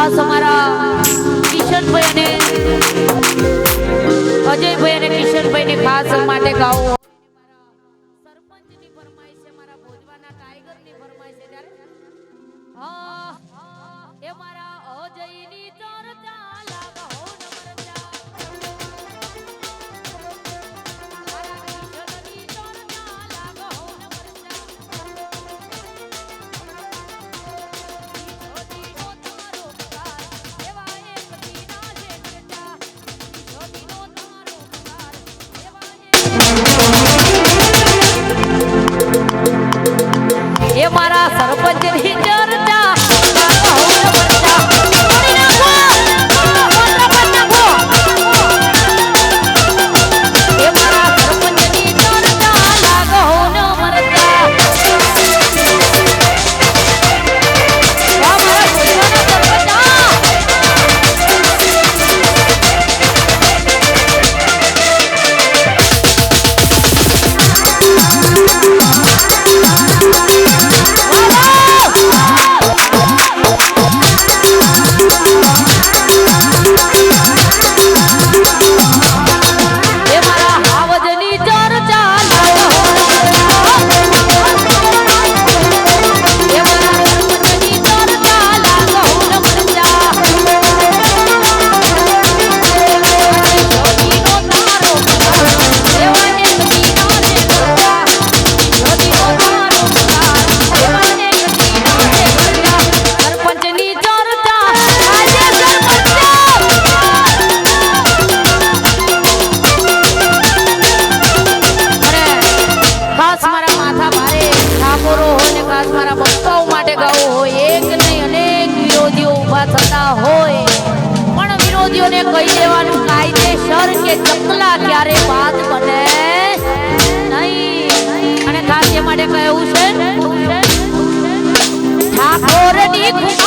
ખાસ અમારા કિશનભાઈ અને અજયભાઈ અને કિશનભાઈને ખાસ માટે ગાઓ સરપંચની ફરમાઈશ છે એ મારા સરપંચ ની કે ચપલા ક્યારે વાત બને? નહીં. અને ખાસ માટે કહેવું છે. ઠાકોરની ખુશ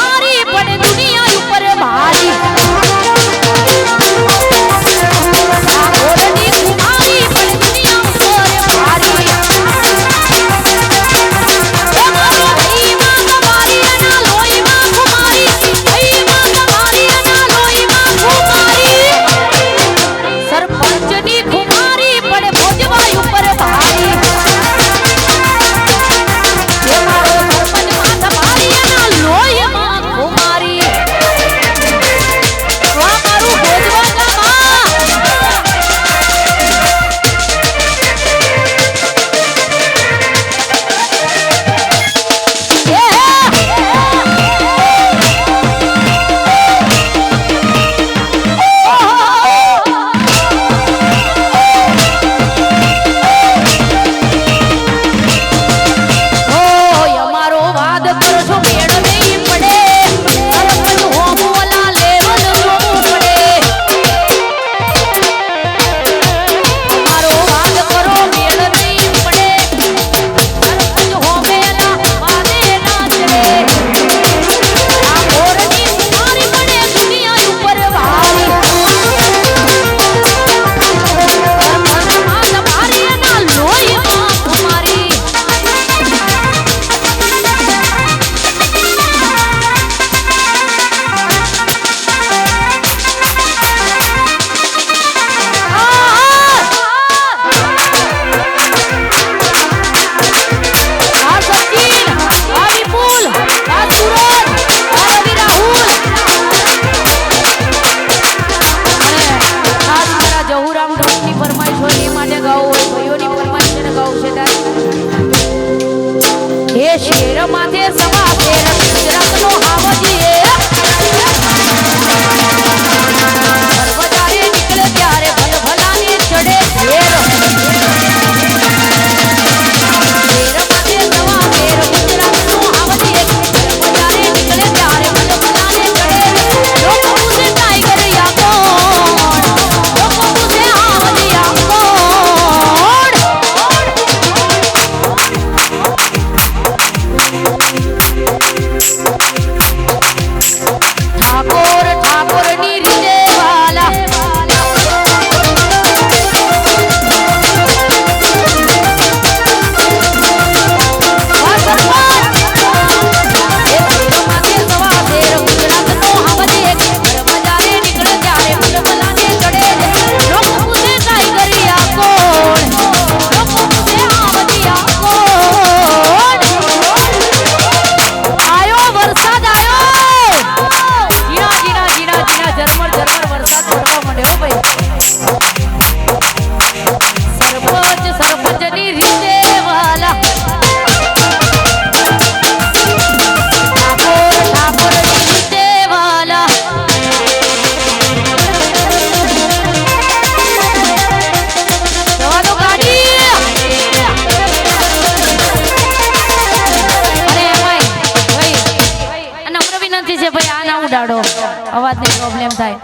અવાજની પ્રોબ્લેમ થાય.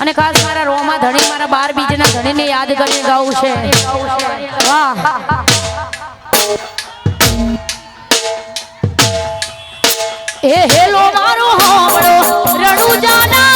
અને ખાસ મારા રોમા ધણી, મારા બાર બીજના ધણીને યાદ કરીને ગાવું છે. વાહ. એ હેલો મારો હોબળો રણુજાના